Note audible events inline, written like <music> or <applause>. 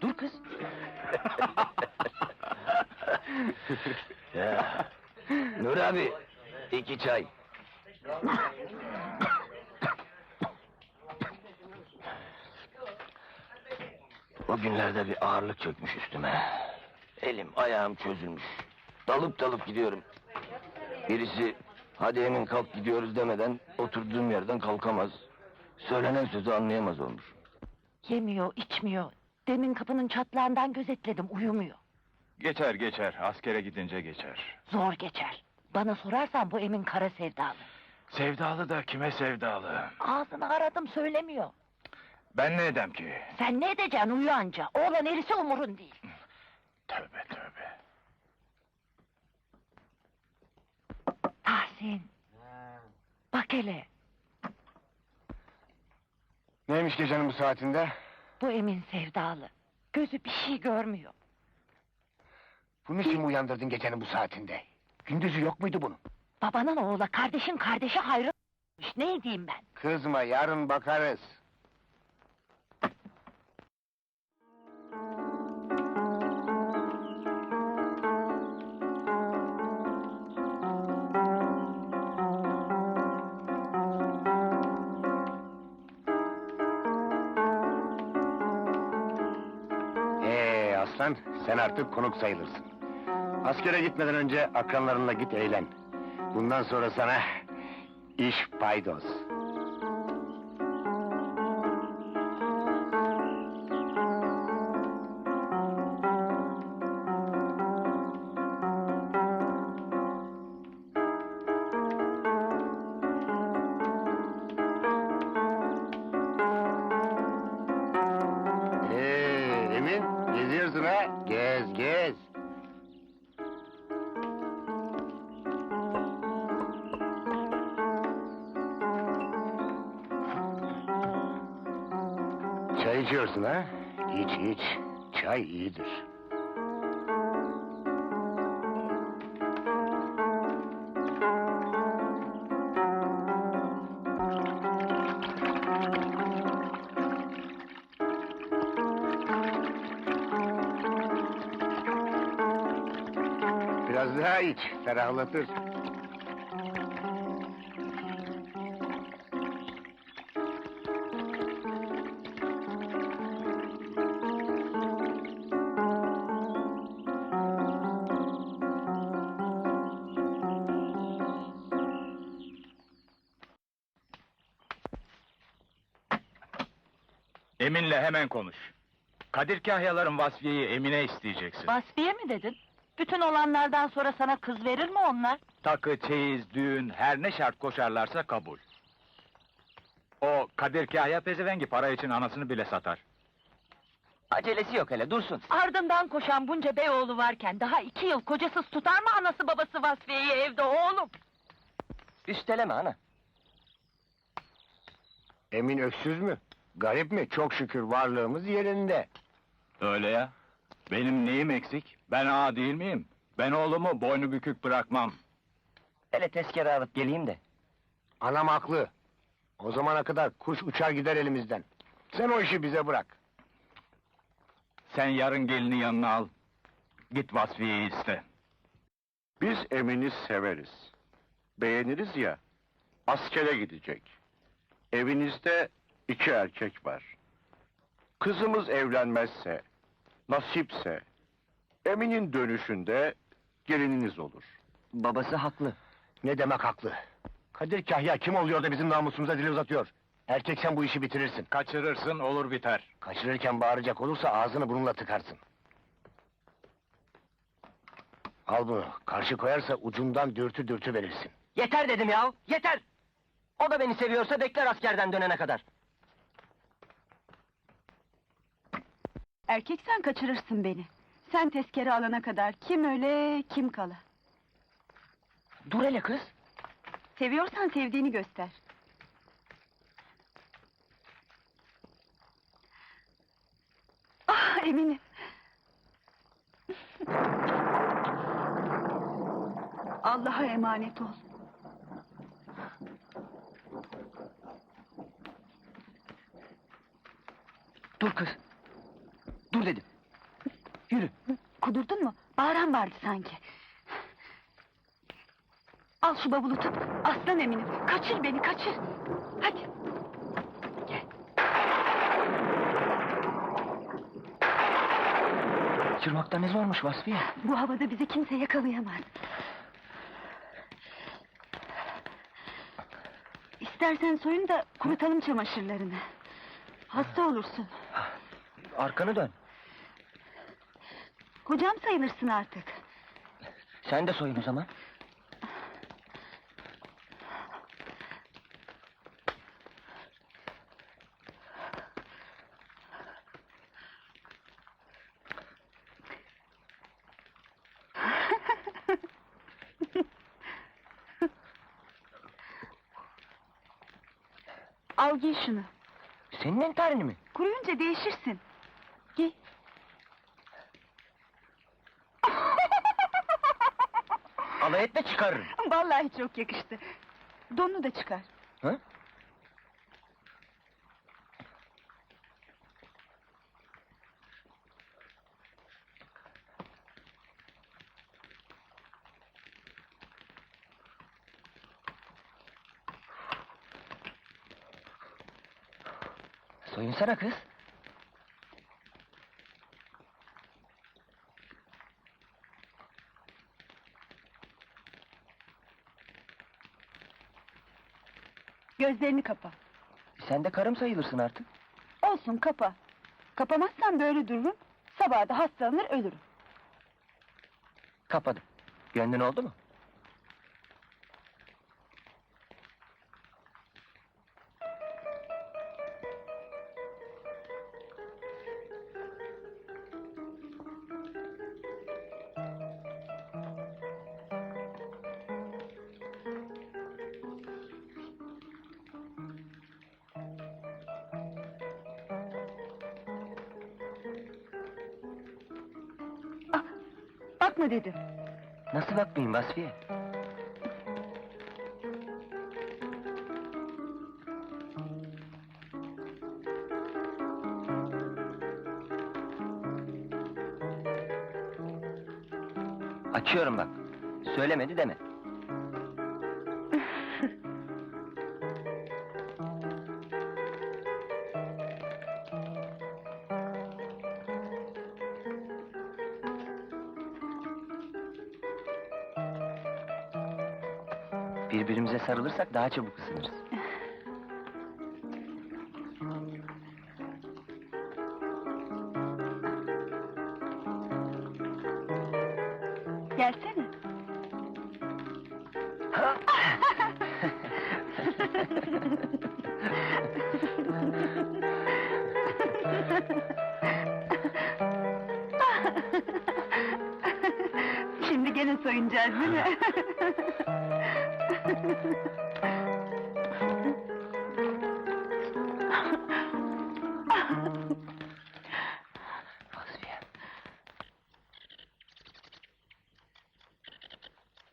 Dur kız. Ya. Nur abi, iki çay. O günlerde bir ağırlık çökmüş üstüme. Elim ayağım çözülmüş. Dalıp dalıp gidiyorum. Birisi hadi emin kalk gidiyoruz demeden oturduğum yerden kalkamaz. Söylenen sözü anlayamaz olmuş. Yemiyor, içmiyor. Demin kapının çatlağından gözetledim, uyumuyor. Geçer geçer, askere gidince geçer. Zor geçer. Bana sorarsan bu Emin kara sevdalı. Sevdalı da kime sevdalı? Ağzını aradım söylemiyor. Ben ne edem ki? Sen ne edeceksin uyu anca. Oğlan erisi umurun değil. Tövbe tövbe. Tahsin. Bak hele. Neymiş gecenin bu saatinde? Bu Emin sevdalı. Gözü bir şey görmüyor. Bunu kim uyandırdın gecenin bu saatinde? Gündüzü yok muydu bunun? Babanın oğla kardeşin kardeşi hayrı ne diyeyim ben? Kızma yarın bakarız. Aslan sen artık konuk sayılırsın. Askere gitmeden önce akranlarınla git eğlen. Bundan sonra sana iş paydos. Çay içiyorsun ha? İç, iç. Çay iyidir. Biraz daha iç, ferahlatır. Emin'le hemen konuş. Kadir Kahyaların Vasfiye'yi Emine isteyeceksin. Vasfiye mi dedin? Bütün olanlardan sonra sana kız verir mi onlar? Takı, çeyiz, düğün, her ne şart koşarlarsa kabul. O Kadir Kahya pezevengi para için anasını bile satar. Acelesi yok hele, dursun. Ardından koşan bunca beyoğlu varken daha iki yıl kocasız tutar mı anası babası Vasfiye'yi evde oğlum? Üsteleme ana. Emin öksüz mü? Garip mi? Çok şükür varlığımız yerinde. Öyle ya. Benim neyim eksik? Ben ağa değil miyim? Ben oğlumu boynu bükük bırakmam. Hele tezkere alıp geleyim de. Anam haklı. O zamana kadar kuş uçar gider elimizden. Sen o işi bize bırak. Sen yarın gelini yanına al. Git Vasfiye'yi iste. Biz Emin'i severiz. Beğeniriz ya, askere gidecek. Evinizde iki erkek var. Kızımız evlenmezse, nasipse, Emin'in dönüşünde gelininiz olur. Babası haklı. Ne demek haklı? Kadir Kahya kim oluyor da bizim namusumuza dil uzatıyor? Erkek sen bu işi bitirirsin. Kaçırırsın olur biter. Kaçırırken bağıracak olursa ağzını bununla tıkarsın. Al bunu. Karşı koyarsa ucundan dürtü dürtü verirsin. Yeter dedim ya, yeter! O da beni seviyorsa bekler askerden dönene kadar. Erkek sen kaçırırsın beni. Sen tezkere alana kadar kim öle kim kala. Dur hele kız. Seviyorsan sevdiğini göster. Ah eminim. Allah'a emanet ol. Dur kız. Yürü. Kudurdun mu? Bağıran vardı sanki. Al şu bavulu tut. Aslan eminim. Kaçır beni kaçır. Hadi. Çırmakta ne zormuş Vasfiye? Bu havada bizi kimse yakalayamaz. İstersen soyun da kurutalım çamaşırlarını. Hasta olursun. Arkanı dön. Kocam sayılırsın artık. Sen de soyun o zaman. Al giy şunu. Senin entarini mi? Kuruyunca değişirsin. Giy. Alay etme çıkarırım. Vallahi çok yakıştı. Donunu da çıkar. Ha? Soyunsana kız. Gözlerini kapa. Sen de karım sayılırsın artık. Olsun kapa. Kapamazsan böyle dururum. Sabah da hastalanır ölürüm. Kapadım. Gönlün oldu mu? Bakma dedim. Nasıl bakmayayım Vasfiye? Açıyorum bak. Söylemedi deme. Birbirimize sarılırsak daha çabuk ısınırız. Gelsene. <laughs> Şimdi gene soyunacağız değil mi? <laughs> Thank <laughs> you.